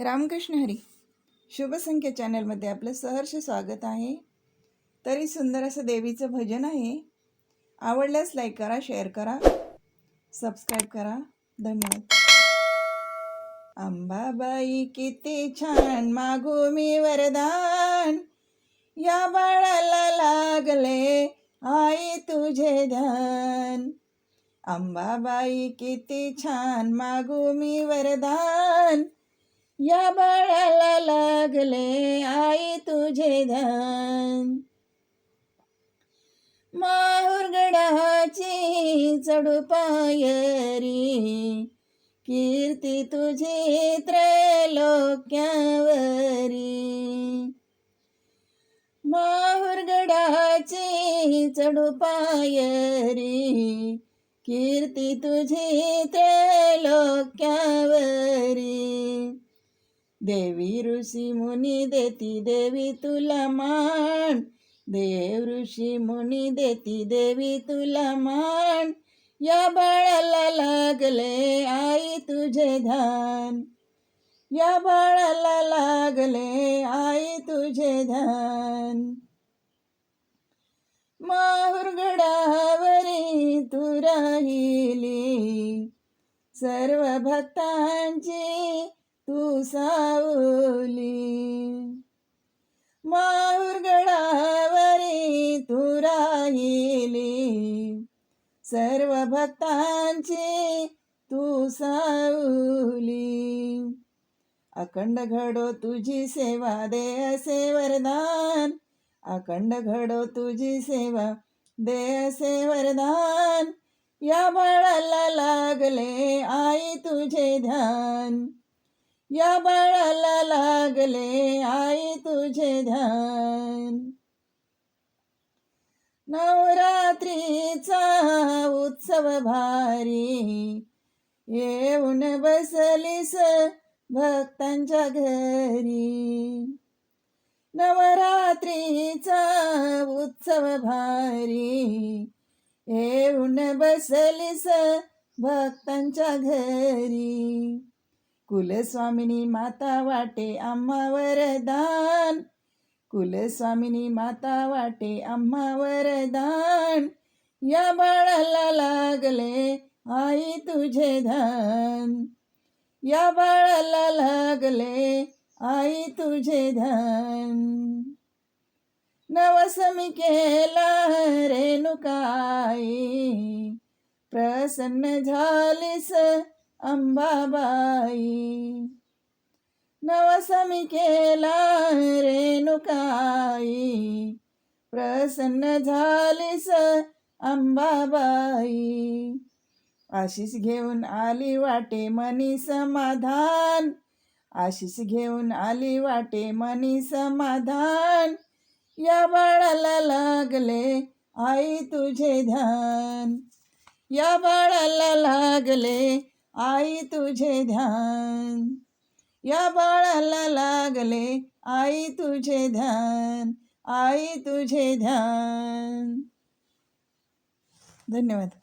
रामकृष्ण हरी. शुभसंख्या चॅनलमध्ये आपलं सहर्ष स्वागत आहे. तरी सुंदर असं देवीचं भजन आहे. आवडल्यास लाईक करा शेअर करा सबस्क्राईब करा. धन्यवाद. अंबाबाई किती छान मागू मी वरदान. या बाळाला लागले आई तुझे ध्यान. अंबाबाई किती छान मागू मी वरदान. या बाळाला लागले आई तुझे ध्यान माहुरगडाची चढू पायरी कीर्ती तुझी त्रैलोक्यावरी. माहुरगडाची चढू पायरी कीर्ती तुझी त्रैलोक्यावरी. देवी ऋषी मुनी देती देवी तुला मान. देव ऋषी मुनी देती देवी तुला मान. या बाळाला लागले आई तुझे ध्यान. या बाळाला लागले आई तुझे ध्यान. माहुरगडावरी तू राहिली. सर्व भक्तांची तू सावली. माहुरगडावरी तू राहिली. सर्व भक्तांची तू सावली. अखंड घडो तुझी सेवा दे असे वरदान. अखंड घडो तुझी सेवा दे असे वरदान. या बाळाला लागले आई तुझे ध्यान. या बाळाला लागले आई तुझे ध्यान. नवरात्रीचा उत्सव भारी. येऊन बसलीस भक्तांच्या घरी. नवरात्रीचा उत्सव भारी. येऊन बसलीस भक्तांच्या घरी. कुलस्वामिनी माता वाटे आम्हा वरदान कुलस्वामिनी माता वाटे आम्हा वरदान या बाळाला लागले आई तुझे धन. या बाळाला लागले आई तुझे धन. नवसमी केला रेणुकाई प्रसन्न झालीस अंबाबाई. नवसमी केला रेणुकाई. प्रसन्न झालीस अंबाबाई. आशीष घेऊन आली वाटे मनी समाधान. आशीष घेऊन आली वाटे मनी समाधान. या बाळाला लागले आई तुझे ध्यान. या बाळाला लागले आई तुझे ध्यान. या बाळाला लागले आई तुझे ध्यान. आई तुझे ध्यान. धन्यवाद.